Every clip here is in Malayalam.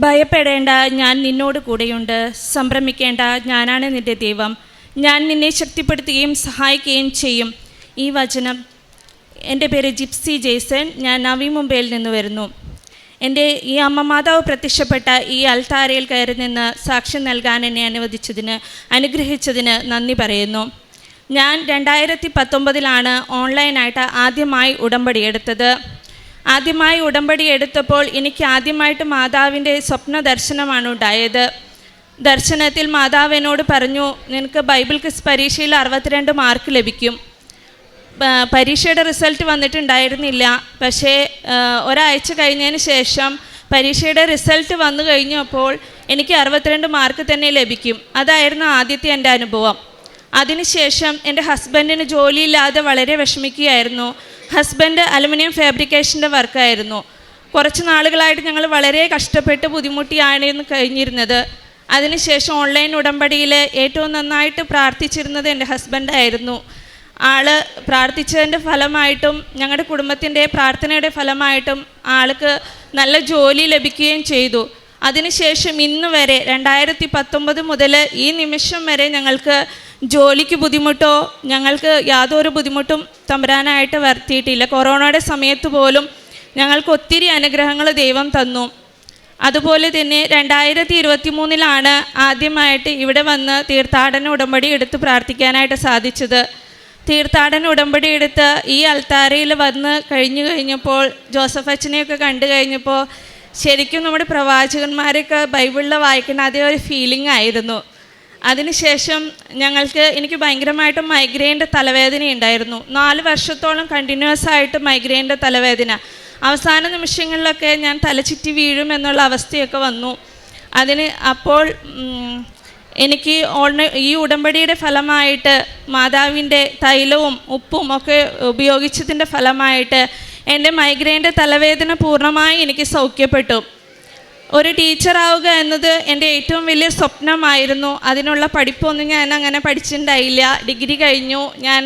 ഭയപ്പെടേണ്ട ഞാൻ നിന്നോട് കൂടെയുണ്ട്. സംഭ്രമിക്കേണ്ട ഞാനാണ് നിന്റെ ദൈവം. ഞാൻ നിന്നെ ശക്തിപ്പെടുത്തുകയും സഹായിക്കുകയും ചെയ്യും. ഈ വചനം. എന്റെ പേര് ജിപ്സി ജെയ്സൺ ഞാൻ നവി മുംബൈയിൽ നിന്ന് വരുന്നു. എന്റെ ഈ അമ്മ മാതാവ് പ്രത്യക്ഷപ്പെട്ട ഈ അൽത്താരയിൽ കയറി നിന്ന് സാക്ഷ്യം നൽകാൻ എന്നെ അനുവദിച്ചതിന് അനുഗ്രഹിച്ചതിന് നന്ദി പറയുന്നു. ഞാൻ രണ്ടായിരത്തി പത്തൊമ്പതിലാണ് ഓൺലൈനായിട്ട് ആദ്യമായി ഉടമ്പടി എടുത്തത്. ആദ്യമായി ഉടമ്പടി എടുത്തപ്പോൾ എനിക്ക് ആദ്യമായിട്ട് മാതാവിന്റെ സ്വപ്ന ദർശനമാണ് ഉണ്ടായത്. ദർശനത്തിൽ മാതാവ് എന്നോട് പറഞ്ഞു നിനക്ക് ബൈബിൾ ക്വിസ് പരീക്ഷയിൽ അറുപത്തിരണ്ട് മാർക്ക് ലഭിക്കും. പരീക്ഷയുടെ റിസൾട്ട് വന്നിട്ടുണ്ടായിരുന്നില്ല. പക്ഷേ ഒരാഴ്ച കഴിഞ്ഞതിന് ശേഷം പരീക്ഷയുടെ റിസൾട്ട് വന്നു കഴിഞ്ഞപ്പോൾ എനിക്ക് അറുപത്തിരണ്ട് മാർക്ക് തന്നെ ലഭിക്കും. അതായിരുന്നു ആദ്യത്തെ എന്റെ അനുഭവം. അതിനുശേഷം എന്റെ ഹസ്ബൻഡിന് ജോലിയില്ലാതെ വളരെ വിഷമിക്കുകയായിരുന്നു. Husband aluminium ഫാബ്രിക്കേഷന്റെ വർക്കായിരുന്നു. കുറച്ച് നാളുകളായിട്ട് ഞങ്ങൾ വളരെ കഷ്ടപ്പെട്ട് ബുദ്ധിമുട്ടിയാണ് കഴിഞ്ഞിരുന്നത്. അതിനുശേഷം ഓൺലൈൻ ഉടമ്പടിയിൽ ഏറ്റവും നന്നായിട്ട് പ്രാർത്ഥിച്ചിരുന്നത് എന്റെ ഹസ്ബൻഡായിരുന്നു ആൾ പ്രാർത്ഥിച്ചതിന്റെ ഫലമായിട്ടും ഞങ്ങളുടെ കുടുംബത്തിന്റെ പ്രാർത്ഥനയുടെ ഫലമായിട്ടും ആൾക്ക് നല്ല ജോലി ലഭിക്കുകയും ചെയ്തു. അതിനുശേഷം ഇന്ന് വരെ രണ്ടായിരത്തി പത്തൊമ്പത് മുതൽ ഈ നിമിഷം വരെ ഞങ്ങൾക്ക് ജോലിക്ക് ബുദ്ധിമുട്ടോ ഞങ്ങൾക്ക് യാതൊരു ബുദ്ധിമുട്ടും തമ്പരാനായിട്ട് വരുത്തിയിട്ടില്ല. കൊറോണയുടെ സമയത്ത് പോലും ഞങ്ങൾക്ക് ഒത്തിരി അനുഗ്രഹങ്ങൾ ദൈവം തന്നു. അതുപോലെ തന്നെ രണ്ടായിരത്തി ഇരുപത്തി മൂന്നിലാണ് ആദ്യമായിട്ട് ഇവിടെ വന്ന് തീർത്ഥാടന ഉടമ്പടി എടുത്ത് പ്രാർത്ഥിക്കാനായിട്ട് സാധിച്ചത്. തീർത്ഥാടന ഉടമ്പടി എടുത്ത് ഈ അൽത്താരയിൽ വന്ന് കഴിഞ്ഞു കഴിഞ്ഞപ്പോൾ ജോസഫ് അച്ഛനെയൊക്കെ കണ്ടു കഴിഞ്ഞപ്പോൾ ശരിക്കും നമ്മുടെ പ്രവാചകന്മാരൊക്കെ ബൈബിളിൽ വായിക്കുന്ന അതേ ഒരു ഫീലിംഗ് ആയിരുന്നു. അതിനുശേഷം ഞങ്ങൾക്ക് എനിക്ക് ഭയങ്കരമായിട്ട് മൈഗ്രെയിന്റെ തലവേദന ഉണ്ടായിരുന്നു. നാല് വർഷത്തോളം കണ്ടിന്യൂസ് ആയിട്ട് മൈഗ്രെയിന്റെ തലവേദന. അവസാന നിമിഷങ്ങളിലൊക്കെ ഞാൻ തലചുറ്റി വീഴും എന്നുള്ള അവസ്ഥയൊക്കെ വന്നു. അതിന് അപ്പോൾ എനിക്ക് ഈ ഉടമ്പടിയുടെ ഫലമായിട്ട് മാതാവിന്റെ തൈലവും ഉപ്പും ഒക്കെ ഉപയോഗിച്ചതിന്റെ ഫലമായിട്ട് എന്റെ മൈഗ്രെയിന്റെ തലവേദന പൂർണമായി എനിക്ക് സൗഖ്യപ്പെട്ടു. ഒരു ടീച്ചറാവുക എന്നത് എന്റെ ഏറ്റവും വലിയ സ്വപ്നമായിരുന്നു. അതിനുള്ള പഠിപ്പൊന്നും ഞാൻ അങ്ങനെ പഠിച്ചിട്ടുണ്ടായില്ല. ഡിഗ്രി കഴിഞ്ഞു. ഞാൻ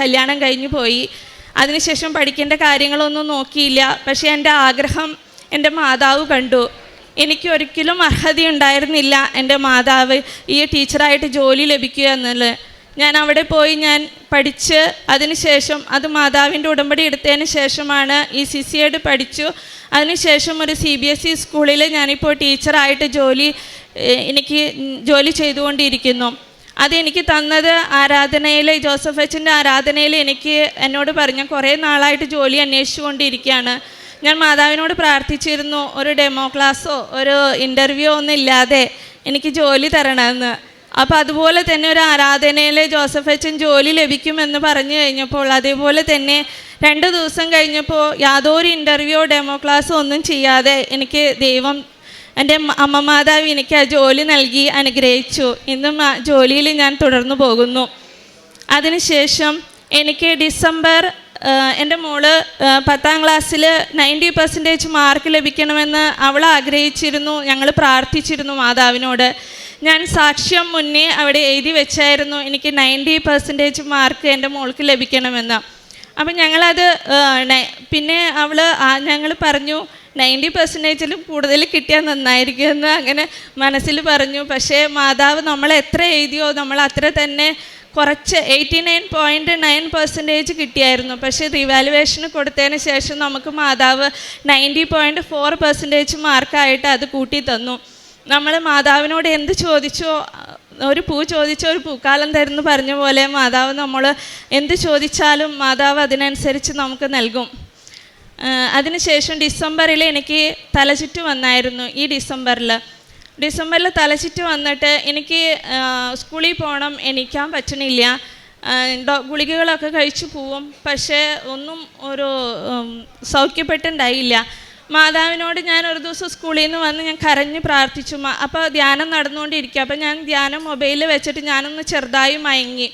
കല്യാണം കഴിഞ്ഞു പോയി. അതിനുശേഷം പഠിക്കേണ്ട കാര്യങ്ങളൊന്നും നോക്കിയില്ല. പക്ഷേ എന്റെ ആഗ്രഹം എന്റെ മാതാവ് കണ്ടു. എനിക്ക് ഒരിക്കലും അർഹതയുണ്ടായിരുന്നില്ല എന്റെ മാതാവ് ഈ ടീച്ചറായിട്ട് ജോലി ലഭിക്കുക എന്നുള്ളത്. ഞാൻ അവിടെ പോയി ഞാൻ പഠിച്ച് അതിനുശേഷം അത് മാതാവിന്റെ ഉടമ്പടി എടുത്തതിന് ശേഷമാണ് ഈ സി സി എഡ് പഠിച്ചു. അതിനുശേഷം ഒരു സി ബി എസ് ഇ സ്കൂളിൽ ഞാനിപ്പോൾ ടീച്ചറായിട്ട് ജോലി എനിക്ക് ജോലി ചെയ്തുകൊണ്ടിരിക്കുന്നു. അതെനിക്ക് തന്നത് ആരാധനയിൽ ജോസഫ് അച്ഛന്റെ ആരാധനയിൽ എനിക്ക് എന്നോട് പറഞ്ഞ കുറേ നാളായിട്ട് ജോലി അന്വേഷിച്ചുകൊണ്ടിരിക്കുകയാണ്. ഞാൻ മാതാവിനോട് പ്രാർത്ഥിച്ചിരുന്നു ഒരു ഡെമോ ക്ലാസ്സോ ഒരു ഇന്റർവ്യൂ ഒന്നും ഇല്ലാതെ എനിക്ക് ജോലി തരണമെന്ന്. അപ്പോൾ അതുപോലെ തന്നെ ഒരു ആരാധനയിൽ ജോസഫ് അച്ഛൻ ജോലി ലഭിക്കുമെന്ന് പറഞ്ഞു കഴിഞ്ഞപ്പോൾ അതേപോലെ തന്നെ രണ്ട് ദിവസം കഴിഞ്ഞപ്പോൾ യാതൊരു ഇന്റർവ്യൂ ഡെമോ ക്ലാസ്സോ ഒന്നും ചെയ്യാതെ എനിക്ക് ദൈവം എന്റെ അമ്മ മാതാവ് എനിക്ക് ആ ജോലി നൽകി അനുഗ്രഹിച്ചു. ഇന്നും ആ ജോലിയിൽ ഞാൻ തുടർന്നു പോകുന്നു. അതിനുശേഷം എനിക്ക് ഡിസംബർ എന്റെ മോൾ പത്താം ക്ലാസ്സിൽ നയന്റി പെർസെന്റേജ് മാർക്ക് ലഭിക്കണമെന്ന് അവൾ ആഗ്രഹിച്ചിരുന്നു. ഞങ്ങൾ പ്രാർത്ഥിച്ചിരുന്നു മാതാവിനോട്. ഞാൻ സാക്ഷ്യം മുന്നേ അവിടെ എഴുതി വെച്ചായിരുന്നു എനിക്ക് നയന്റി പെർസെന്റേജ് മാർക്ക് എന്റെ മോൾക്ക് ലഭിക്കണമെന്ന്. അപ്പം ഞങ്ങളത് പിന്നെ അവൾ ഞങ്ങൾ പറഞ്ഞു നയന്റി പെർസെന്റേജിലും കൂടുതൽ കിട്ടിയാൽ നന്നായിരിക്കുമെന്ന് അങ്ങനെ മനസ്സിൽ പറഞ്ഞു. പക്ഷേ മാതാവ് നമ്മൾ എത്ര എഴുതിയോ നമ്മൾ അത്ര തന്നെ കുറച്ച് eighty nine point nine percentage കിട്ടിയായിരുന്നു. പക്ഷേ റിവാലുവേഷന് കൊടുത്തതിന് ശേഷം നമുക്ക് മാതാവ് നയന്റി പോയിന്റ് ഫോർ പെർസെന്റേജ് മാർക്കായിട്ട് അത് കൂട്ടി തന്നു. നമ്മൾ മാതാവിനോട് എന്ത് ചോദിച്ചോ ഒരു പൂ ചോദിച്ചോ ഒരു പൂക്കാലം തരുന്നു പറഞ്ഞ പോലെ മാതാവ് നമ്മൾ എന്ത് ചോദിച്ചാലും മാതാവ് അതിനനുസരിച്ച് നമുക്ക് നൽകും. അതിനുശേഷം ഡിസംബറിൽ എനിക്ക് തലചുറ്റ് വന്നായിരുന്നു ഈ ഡിസംബറിൽ. ഡിസംബറിൽ തലചുറ്റ് വന്നിട്ട് എനിക്ക് സ്കൂളിൽ പോകണം എണീക്കാൻ പറ്റണില്ല. ഗുളികകളൊക്കെ കഴിച്ചു പോവും. പക്ഷേ ഒന്നും ഒരു സൗഖ്യപ്പെട്ടുണ്ടായില്ല. മാതാവിനോട് ഞാൻ ഒരു ദിവസം സ്കൂളിൽ നിന്ന് വന്ന് ഞാൻ കരഞ്ഞ് പ്രാർത്ഥിച്ചു അപ്പോൾ ധ്യാനം നടന്നുകൊണ്ടിരിക്കുക. അപ്പോൾ ഞാൻ ധ്യാനം മൊബൈലിൽ വെച്ചിട്ട് ഞാനൊന്ന് ചെറുതായി മയങ്ങി.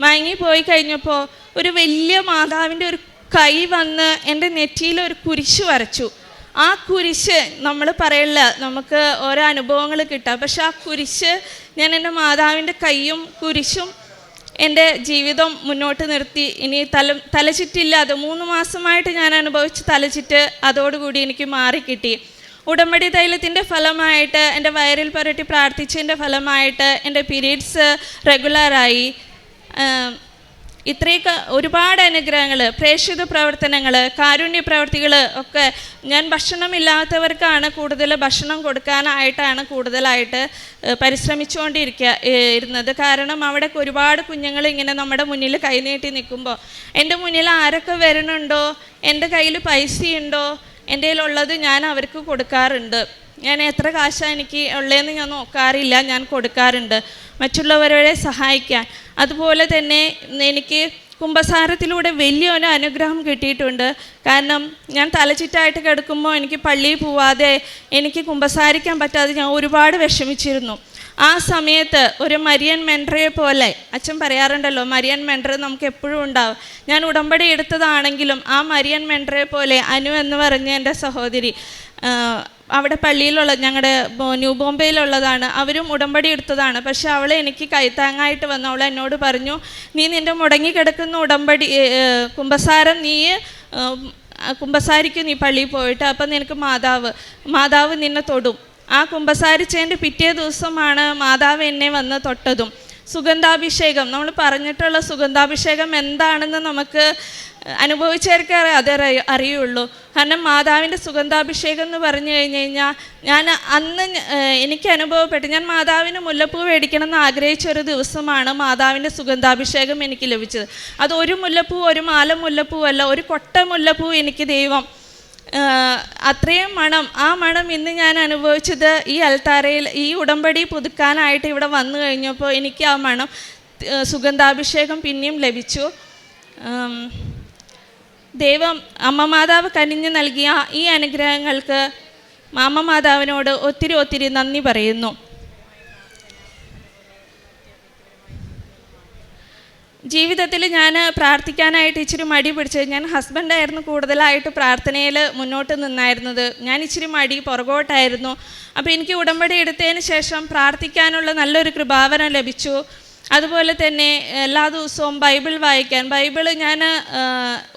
മയങ്ങി പോയി കഴിഞ്ഞപ്പോൾ ഒരു വലിയ മാതാവിന്റെ ഒരു കൈ വന്ന് എന്റെ നെറ്റിയിൽ ഒരു കുരിശ് വരച്ചു. ആ കുരിശ് നമ്മൾ പറയില്ല നമുക്ക് ഓരോ അനുഭവങ്ങൾ കിട്ടാം. പക്ഷെ ആ കുരിശ് ഞാൻ എന്റെ മാതാവിന്റെ കൈയും കുരിശും എന്റെ ജീവിതം മുന്നോട്ട് നിർത്തി. ഇനി തല തലചുറ്റില്ലാതെ മൂന്ന് മാസമായിട്ട് ഞാൻ അനുഭവിച്ച തലചുറ്റ് അതോടുകൂടി എനിക്ക് മാറിക്കിട്ടി. ഉടമ്പടി തൈലത്തിന്റെ ഫലമായിട്ട് എന്റെ വയറിൽ പുരട്ടി പ്രാർത്ഥിച്ചതിന്റെ ഫലമായിട്ട് എന്റെ പീരീഡ്സ് റെഗുലറായി. ഇത്രയൊക്കെ ഒരുപാട് അനുഗ്രഹങ്ങൾ പ്രേക്ഷിത പ്രവർത്തനങ്ങൾ കാരുണ്യ പ്രവർത്തികൾ ഒക്കെ ഞാൻ ഭക്ഷണമില്ലാത്തവർക്കാണ് കൂടുതൽ ഭക്ഷണം കൊടുക്കാനായിട്ടാണ് കൂടുതലായിട്ട് പരിശ്രമിച്ചുകൊണ്ടിരിക്കുക ഇരുന്നത്. കാരണം അവിടെ ഒരുപാട് കുഞ്ഞുങ്ങൾ ഇങ്ങനെ നമ്മുടെ മുന്നിൽ കൈനീട്ടി നിൽക്കുമ്പോൾ എന്റെ മുന്നിൽ ആരൊക്കെ വരണുണ്ടോ എന്റെ കയ്യിൽ പൈസയുണ്ടോ? എന്റെ കയ്യിലുള്ളത് ഞാൻ അവർക്ക് കൊടുക്കാറുണ്ട്. ഞാൻ എത്ര കാശാണ് എനിക്ക് ഉള്ളതെന്ന് ഞാൻ നോക്കാറില്ല ഞാൻ കൊടുക്കാറുണ്ട്. മറ്റുള്ളവരെ സഹായിക്കാൻ. അതുപോലെ തന്നെ എനിക്ക് കുംഭസാരത്തിലൂടെ വലിയൊരു അനുഗ്രഹം കിട്ടിയിട്ടുണ്ട്. കാരണം ഞാൻ തലചിറ്റായിട്ട് കിടക്കുമ്പോൾ എനിക്ക് പള്ളിയിൽ പോവാതെ എനിക്ക് കുംഭസാരിക്കാൻ പറ്റാതെ ഞാൻ ഒരുപാട് വിഷമിച്ചിരുന്നു. ആ സമയത്ത് ഒരു മരിയൻ മെൻട്രയെ പോലെ അച്ഛൻ പറയാറുണ്ടല്ലോ മരിയൻ മെൻഡർ നമുക്ക് എപ്പോഴും ഉണ്ടാവും. ഞാൻ ഉടമ്പടി എടുത്തതാണെങ്കിലും ആ മരിയൻ മെൻഡറെ പോലെ അനു എന്ന് പറഞ്ഞ എന്റെ സഹോദരി അവിടെ പള്ളിയിലുള്ള ഞങ്ങളുടെ ന്യൂ ബോംബെയിലുള്ളതാണ്. അവരും ഉടമ്പടി എടുത്തതാണ്. പക്ഷെ അവൾ എനിക്ക് കൈത്താങ്ങായിട്ട് വന്നു. അവൾ എന്നോട് പറഞ്ഞു നീ നിന്റെ മുടങ്ങിക്കിടക്കുന്ന ഉടമ്പടി കുമ്പസാരം നീ കുമ്പസാരിക്കും നീ പള്ളിയിൽ പോയിട്ട്. അപ്പം നിനക്ക് മാതാവ് മാതാവ് നിന്നെ തൊടും. ആ കുമ്പസാരിച്ചതിന്റെ പിറ്റേ ദിവസമാണ് മാതാവ് എന്നെ വന്ന് തൊട്ടതും. സുഗന്ധാഭിഷേകം. നമ്മൾ പറഞ്ഞിട്ടുള്ള സുഗന്ധാഭിഷേകം എന്താണെന്ന് നമുക്ക് അനുഭവിച്ചവർക്ക് അതേ അറിയുള്ളൂ. കാരണം മാതാവിന്റെ സുഗന്ധാഭിഷേകം എന്ന് പറഞ്ഞു കഴിഞ്ഞ് കഴിഞ്ഞാൽ ഞാൻ അന്ന് എനിക്ക് അനുഭവപ്പെട്ടു. ഞാൻ മാതാവിന് മുല്ലപ്പൂ മേടിക്കണം എന്ന് ആഗ്രഹിച്ച ഒരു ദിവസമാണ് മാതാവിന്റെ സുഗന്ധാഭിഷേകം എനിക്ക് ലഭിച്ചത്. അത് ഒരു മുല്ലപ്പൂ ഒരു മാല മുല്ലപ്പൂ അല്ല ഒരു കൊട്ട മുല്ലപ്പൂ എനിക്ക് ദൈവം അത്രയും മണം. ആ മണം ഇന്ന് ഞാൻ അനുഭവിച്ചത് ഈ അൽത്താരയിൽ ഈ ഉടമ്പടി പുതുക്കാനായിട്ട് ഇവിടെ വന്നു കഴിഞ്ഞപ്പോൾ എനിക്ക് ആ മണം സുഗന്ധാഭിഷേകം പിന്നെയും ലഭിച്ചു. ദൈവം അമ്മ മാതാവ് കനിഞ്ഞു നൽകിയ ഈ അനുഗ്രഹങ്ങൾക്ക് അമ്മ മാതാവിനോട് ഒത്തിരി ഒത്തിരി നന്ദി പറയുന്നു. ജീവിതത്തിൽ ഞാൻ പ്രാർത്ഥിക്കാനായിട്ട് ഇച്ചിരി മടി പിടിച്ചത് ഞാൻ ഹസ്ബൻഡായിരുന്നു കൂടുതലായിട്ട് പ്രാർത്ഥനയിൽ മുന്നോട്ട് നിന്നായിരുന്നത്. ഞാൻ ഇച്ചിരി മടി പുറകോട്ടായിരുന്നു. അപ്പോൾ എനിക്ക് ഉടമ്പടി എടുത്തതിന് ശേഷം പ്രാർത്ഥിക്കാനുള്ള നല്ലൊരു കൃപാവനം ലഭിച്ചു. അതുപോലെ തന്നെ എല്ലാ ദിവസവും ബൈബിൾ വായിക്കാൻ. ബൈബിൾ ഞാൻ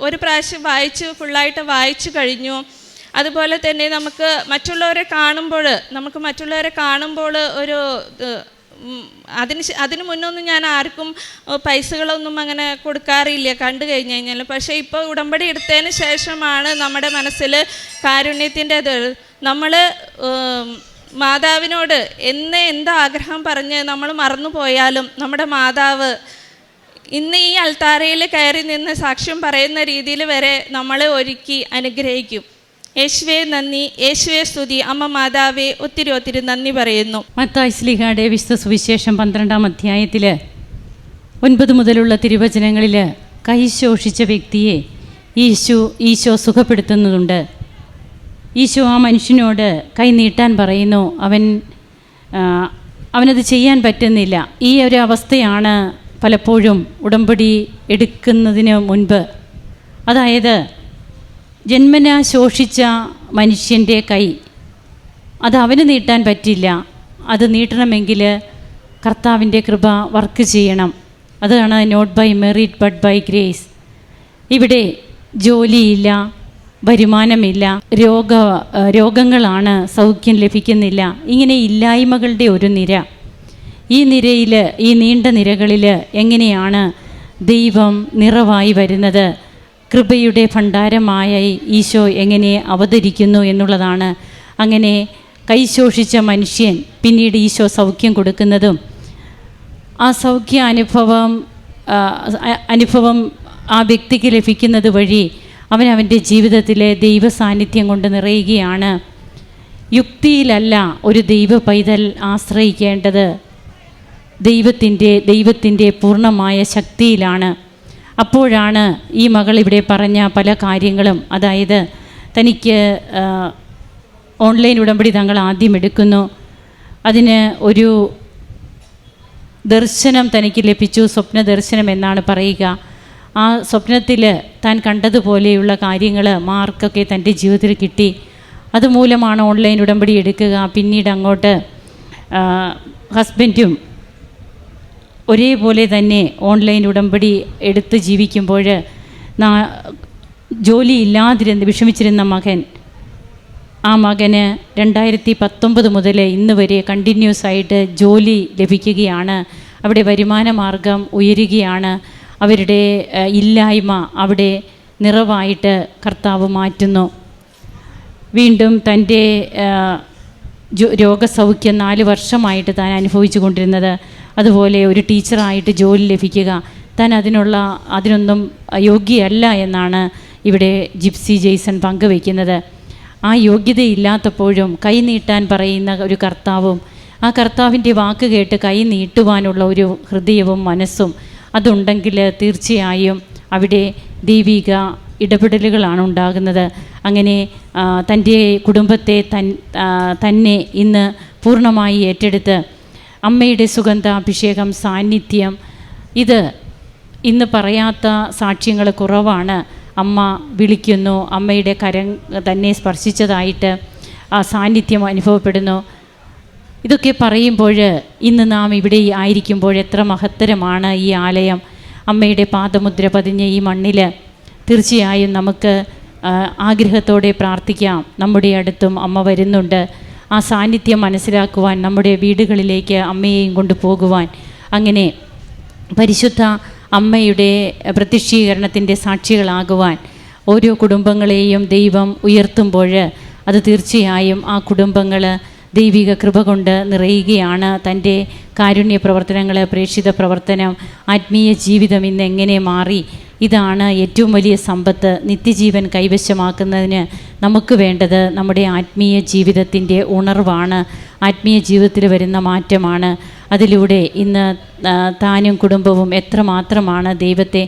ഒരു പ്രാവശ്യം വായിച്ച് ഫുള്ളായിട്ട് വായിച്ചു കഴിഞ്ഞു. അതുപോലെ തന്നെ നമുക്ക് മറ്റുള്ളവരെ കാണുമ്പോൾ നമുക്ക് മറ്റുള്ളവരെ കാണുമ്പോൾ ഒരു അതിന് അതിന് മുന്നൊന്നും ഞാൻ ആർക്കും പൈസകളൊന്നും അങ്ങനെ കൊടുക്കാറില്ല കണ്ടു കഴിഞ്ഞ് കഴിഞ്ഞാൽ. പക്ഷേ ഇപ്പോൾ ഉടമ്പടി എടുത്തതിന് ശേഷമാണ് നമ്മുടെ മനസ്സിൽ കാരുണ്യത്തിന്റെ നമ്മൾ മാതാവിനോട് എന്ന് എന്ത് ആഗ്രഹം പറഞ്ഞ് നമ്മൾ മറന്നു പോയാലും നമ്മുടെ മാതാവ് ഇന്ന് ഈ അൽത്താരയിൽ കയറി നിന്ന് സാക്ഷ്യം പറയുന്ന രീതിയിൽ വരെ നമ്മളെ ഒരുക്കി അനുഗ്രഹിക്കും. യേശുവെ നന്ദി. യേശുവെ സ്തുതി. അമ്മ മാതാവെ ഒത്തിരി ഒത്തിരി നന്ദി പറയുന്നു. മത്തായി സ്ലിഹയുടെ വിശുദ്ധ സുവിശേഷം പന്ത്രണ്ടാം അധ്യായത്തിൽ ഒൻപത് മുതലുള്ള തിരുവചനങ്ങളിൽ കൈ ശോഷിച്ച വ്യക്തിയെ ഈശോ ഈശോ സുഖപ്പെടുത്തുന്നതുണ്ട്. ഈശോ ആ മനുഷ്യനോട് കൈ നീട്ടാൻ പറയുന്നു അവൻ അവനത് ചെയ്യാൻ പറ്റുന്നില്ല. ഈ ഒരു അവസ്ഥയാണ് പലപ്പോഴും ഉടമ്പടി എടുക്കുന്നതിന് മുൻപ്. അതായത് ജന്മന ശോഷിച്ച മനുഷ്യന്റെ കൈ അത് അവന് നീട്ടാൻ പറ്റില്ല. അത് നീട്ടണമെങ്കിൽ കർത്താവിന്റെ കൃപ വർക്ക് ചെയ്യണം. അതാണ് not by merit but by grace. ഇവിടെ ജോലിയില്ല വരുമാനമില്ല രോഗ രോഗങ്ങളാണ് സൗഖ്യം ലഭിക്കുന്നില്ല ഇങ്ങനെ ഇല്ലായ്മകളുടെ ഒരു നിര. ഈ നിരയിൽ ഈ നീണ്ട നിരകളിൽ എങ്ങനെയാണ് ദൈവം നിറവായി വരുന്നത്? കൃപയുടെ ഭണ്ഡാരമായ ഈശോ എങ്ങനെ അവതരിക്കുന്നു എന്നുള്ളതാണ്. അങ്ങനെ കൈശോഷിച്ച മനുഷ്യൻ പിന്നീട് ഈശോ സൗഖ്യം കൊടുക്കുന്നതും ആ സൗഖ്യ അനുഭവം അനുഭവം ആ വ്യക്തിക്ക് ലഭിക്കുന്നത് വഴി അവൻ അവന്റെ ജീവിതത്തിലെ ദൈവ സാന്നിധ്യം കൊണ്ട് നിറയുകയാണ്. യുക്തിയിലല്ല ഒരു ദൈവ പൈതൽ ആശ്രയിക്കേണ്ടത്. ദൈവത്തിന്റെ ദൈവത്തിന്റെ പൂർണമായ ശക്തിയിലാണ്. അപ്പോഴാണ് ഈ മകൾ ഇവിടെ പറഞ്ഞ പല കാര്യങ്ങളും. അതായത് തനിക്ക് ഓൺലൈൻ ഉടമ്പടി തങ്ങൾ ആദ്യം എടുക്കുന്നു. അതിന് ഒരു ദർശനം തനിക്ക് ലഭിച്ചു. സ്വപ്ന ദർശനം എന്നാണ് പറയുക. ആ സ്വപ്നത്തിൽ താൻ കണ്ടതുപോലെയുള്ള കാര്യങ്ങൾ മാർക്കൊക്കെ തന്റെ ജീവിതത്തിൽ കിട്ടി. അതുമൂലമാണ് ഓൺലൈൻ ഉടമ്പടി എടുക്കുക. പിന്നീട് അങ്ങോട്ട് ഹസ്ബൻഡും ഒരേപോലെ തന്നെ ഓൺലൈൻ ഉടമ്പടി എടുത്ത് ജീവിക്കുമ്പോൾ ജോലി ഇല്ലാതിരുന്ന് വിഷമിച്ചിരുന്ന മകൻ ആ മകന് രണ്ടായിരത്തി പത്തൊമ്പത് മുതൽ ഇന്ന് വരെ കണ്ടിന്യൂസ് ആയിട്ട് ജോലി ലഭിക്കുകയാണ്. അവിടെ വരുമാന മാർഗം ഉയരുകയാണ്. അവരുടെ ഇല്ലായ്മ അവിടെ നിറവായിട്ട് കർത്താവ് മാറ്റുന്നു. വീണ്ടും തന്റെ രോഗസൗഖ്യം നാല് വർഷമായിട്ട് താൻ അനുഭവിച്ചു കൊണ്ടിരുന്നത്. അതുപോലെ ഒരു ടീച്ചറായിട്ട് ജോലി ലഭിക്കുക. താൻ അതിനുള്ള അതിനൊന്നും യോഗ്യയല്ല എന്നാണ് ഇവിടെ ജിപ്സി ജെയ്സൺ പങ്കുവയ്ക്കുന്നത് ആ യോഗ്യതയില്ലാത്തപ്പോഴും കൈ നീട്ടാൻ പറയുന്ന ഒരു കർത്താവും ആ കർത്താവിന്റെ വാക്ക് കേട്ട് കൈ നീട്ടുവാനുള്ള ഒരു ഹൃദയവും മനസ്സും അതുണ്ടെങ്കിൽ തീർച്ചയായും അവിടെ ദൈവിക ഇടപെടലുകളാണ് ഉണ്ടാകുന്നത്. അങ്ങനെ തന്റെ കുടുംബത്തെ തൻ തന്നെ ഇന്ന് പൂർണമായി ഏറ്റെടുത്ത് അമ്മയുടെ സുഗന്ധ അഭിഷേകം സാന്നിധ്യം ഇത് ഇന്ന് പറയാത്ത സാക്ഷ്യങ്ങൾ കുറവാണ് അമ്മ വിളിക്കുന്നു അമ്മയുടെ കരം തന്നെ സ്പർശിച്ചതായിട്ട് ആ സാന്നിധ്യം അനുഭവപ്പെടുന്നു. ഇതൊക്കെ പറയുമ്പോൾ ഇന്ന് നാം ഇവിടെ ആയിരിക്കുമ്പോൾ എത്ര മഹത്തരമാണ് ഈ ആലയം. അമ്മയുടെ പാദമുദ്ര പതിഞ്ഞ ഈ മണ്ണിൽ തീർച്ചയായും നമുക്ക് ആഗ്രഹത്തോടെ പ്രാർത്ഥിക്കാം. നമ്മുടെ അടുത്തും അമ്മ വരുന്നുണ്ട്. ആ സാന്നിധ്യം മനസ്സിലാക്കുവാൻ നമ്മുടെ വീടുകളിലേക്ക് അമ്മയെയും കൊണ്ടുപോകുവാൻ അങ്ങനെ പരിശുദ്ധ അമ്മയുടെ പ്രത്യക്ഷീകരണത്തിന്റെ സാക്ഷികളാകുവാൻ ഓരോ കുടുംബങ്ങളെയും ദൈവം ഉയർത്തുമ്പോൾ അത് തീർച്ചയായും ആ കുടുംബങ്ങൾ ദൈവിക കൃപ കൊണ്ട് നിറയുകയാണ് തന്റെ കാരുണ്യ പ്രവർത്തനങ്ങൾ പ്രേക്ഷിത പ്രവർത്തനം ആത്മീയ ജീവിതം ഇന്ന് എങ്ങനെ മാറി? ഇതാണ് ഏറ്റവും വലിയ സമ്പത്ത് നിത്യജീവൻ കൈവശമാക്കുന്നതിന് നമുക്ക് വേണ്ടത്. നമ്മുടെ ആത്മീയ ജീവിതത്തിന്റെ ഉണർവാണ്. ആത്മീയ ജീവിതത്തിൽ വരുന്ന മാറ്റമാണ്. അതിലൂടെ ഇന്ന് താനും കുടുംബവും എത്രമാത്രമാണ് ദൈവത്തെ